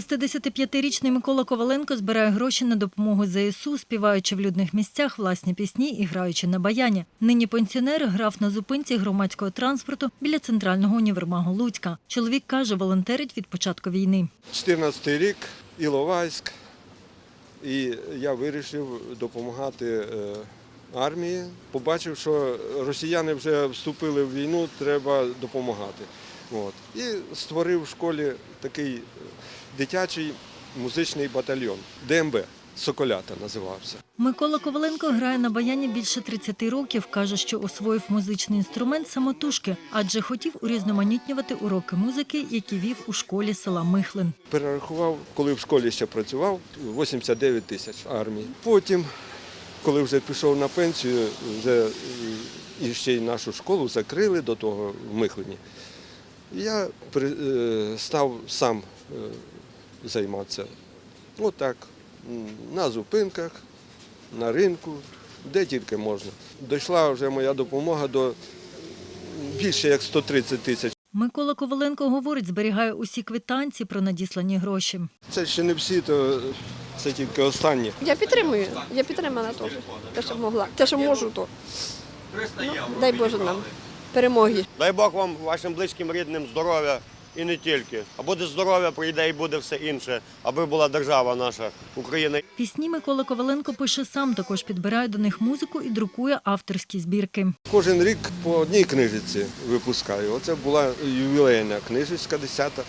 65-річний Микола Коваленко збирає гроші на допомогу ЗСУ, співаючи в людних місцях власні пісні і граючи на баяні. Нині пенсіонер грав на зупинці громадського транспорту біля центрального універмагу Луцька. Чоловік каже, волонтерить від початку війни. 14 рік, Іловайськ, і я вирішив допомагати е, армії. Побачив, що росіяни вже вступили в війну, треба допомагати. От. І створив в школі такий дитячий музичний батальйон ДМБ. Соколята називався. Микола Коваленко грає на баяні більше 30 років. Каже, що освоїв музичний інструмент самотужки, адже хотів урізноманітнювати уроки музики, які вів у школі села Михлин. Перерахував, коли в школі ще працював, 89 тисяч армії. Потім, коли вже пішов на пенсію, вже е, і ще й нашу школу закрили до того в Михлині. Я е, став сам е, займатися. Отак, на зупинках, на ринку, де тільки можна. Дійшла вже моя допомога до більше як 130 тисяч. Микола Коваленко говорить, зберігає усі квитанції про надіслані гроші. Це ще не всі, то це тільки останні. Я підтримую, я підтримана теж. Те, що могла. Те, що можу, то. Ну, дай Боже нам перемоги. Дай Бог вам, вашим близьким рідним здоров'я і не тільки. А буде здоров'я, прийде і буде все інше, аби була держава наша Україна. Пісні Микола Коваленко пише сам, також підбирає до них музику і друкує авторські збірки. Кожен рік по одній книжці випускаю. Оце була ювілейна книжечка 10-та.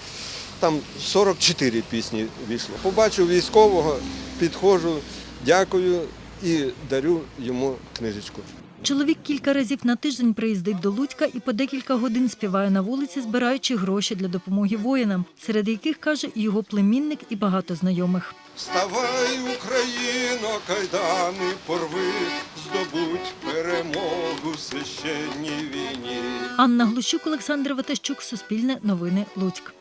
Там 44 пісні вийшло. Побачив військового, підходжу, дякую і дарю йому книжечку. Чоловік кілька разів на тиждень приїздить до Луцька і по декілька годин співає на вулиці, збираючи гроші для допомоги воїнам, серед яких каже і його племінник і багато знайомих. Вставай, Україно, кайдани порви, здобудь перемогу в священній війні. Анна Глущук, Олександр Ватащук, Суспільне новини Луцьк.